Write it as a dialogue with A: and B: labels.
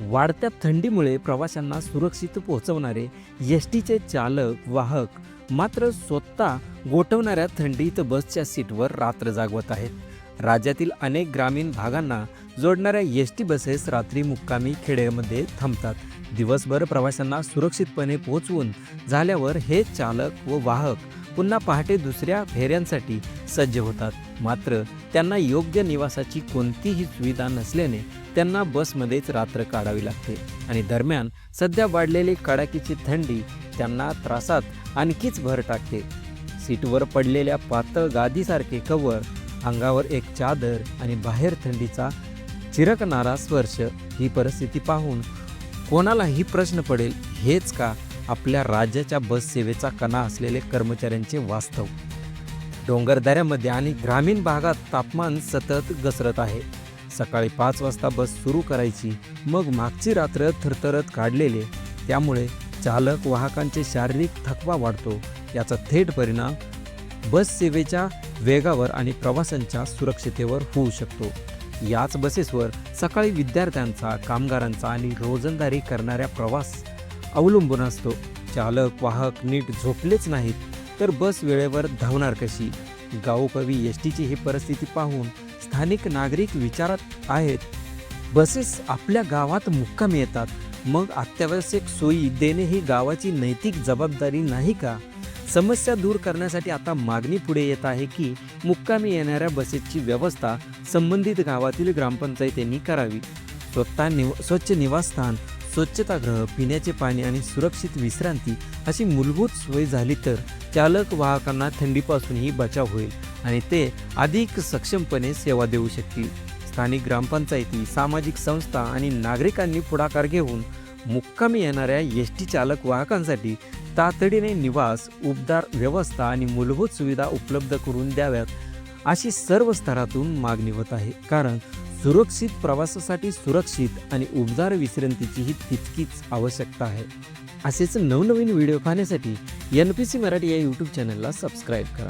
A: वाढत्या थंडीमुळे प्रवाशांना सुरक्षित पोहोचवणारे एस टीचे चालक वाहक मात्र स्वतः गोठवणाऱ्या थंडीत बसच्या सीटवर रात्र जागवत आहेत. राज्यातील अनेक ग्रामीण भागांना जोडणाऱ्या एस टी बसेस रात्री मुक्कामी खेड्यामध्ये थांबतात. दिवसभर प्रवाशांना सुरक्षितपणे पोहोचवून झाल्यावर हे चालक व वाहक पुन्हा पहाटे दुसऱ्या फेऱ्यांसाठी सज्ज होतात. मात्र त्यांना योग्य निवासाची कोणतीही सुविधा नसल्याने त्यांना बसमध्येच रात्र काढावी लागते. आणि दरम्यान सध्या वाढलेली कडाकीची थंडी त्यांना त्रासात आणखीच भर टाकते. सीटवर पडलेल्या पातळ गादीसारखे कवर अंगावर एक चादर आणि बाहेर थंडीचा चिरकणारा स्पर्श ही परिस्थिती पाहून कोणालाही प्रश्न पडेल हेच का आपल्या राज्याच्या बससेवेचा कणा असलेले कर्मचाऱ्यांचे वास्तव? डोंगरदऱ्यामध्ये आणि ग्रामीण भागात तापमान सतत घसरत आहे. सकाळी पाच वाजता बस सुरू करायची. मग मागची रात्र थरथरत काढलेले. त्यामुळे चालक वाहकांचे शारीरिक थकवा वाढतो. याचा थेट परिणाम बस सेवेच्या वेगावर आणि प्रवाशांच्या सुरक्षितेवर होऊ शकतो. याच बसेसवर सकाळी विद्यार्थ्यांचा कामगारांचा आणि रोजंदारी करणाऱ्या प्रवास अवलंबून असतो. चालक वाहक नीट झोपलेच नाहीत तर बस वेळेवर धावणार कशी? गावोगावी एस टीची ही परिस्थिती पाहून स्थानिक नागरिक विचारत आहेत. बसेस आपल्या गावात मुक्कामी येतात. मग अत्यावश्यक सोयी देणे ही गावाची नैतिक जबाबदारी नाही का? समस्या दूर करण्यासाठी आता मागणी पुढे येत आहे की मुक्कामी येणाऱ्या बसेसची व्यवस्था संबंधित गावातील ग्रामपंचायतींनी करावी. स्वतः निव स्वच्छ निवासस्थान स्वच्छतागृह पिण्याचे पाणी आणि सुरक्षित विश्रांती अशी मूलभूत सोय झाली तर चालक वाहकांना थंडीपासूनही बचाव होईल आणि ते अधिक सक्षमपणे सेवा देऊ शकतील. स्थानिक ग्रामपंचायती सामाजिक संस्था आणि नागरिकांनी पुढाकार घेऊन मुक्कामी येणाऱ्या एस टी चालक वाहकांसाठी तातडीने निवास उबदार व्यवस्था आणि मूलभूत सुविधा उपलब्ध करून द्याव्यात अशी सर्व स्तरातून मागणी होत आहे. कारण सुरक्षित प्रवासासाठी सुरक्षित आणि उबदार विश्रांतीचीही तितकीच आवश्यकता आहे. असेच नवनवीन व्हिडिओ पाहण्यासाठी एन पी सी मराठी या यूट्यूब चॅनलला सबस्क्राईब करा.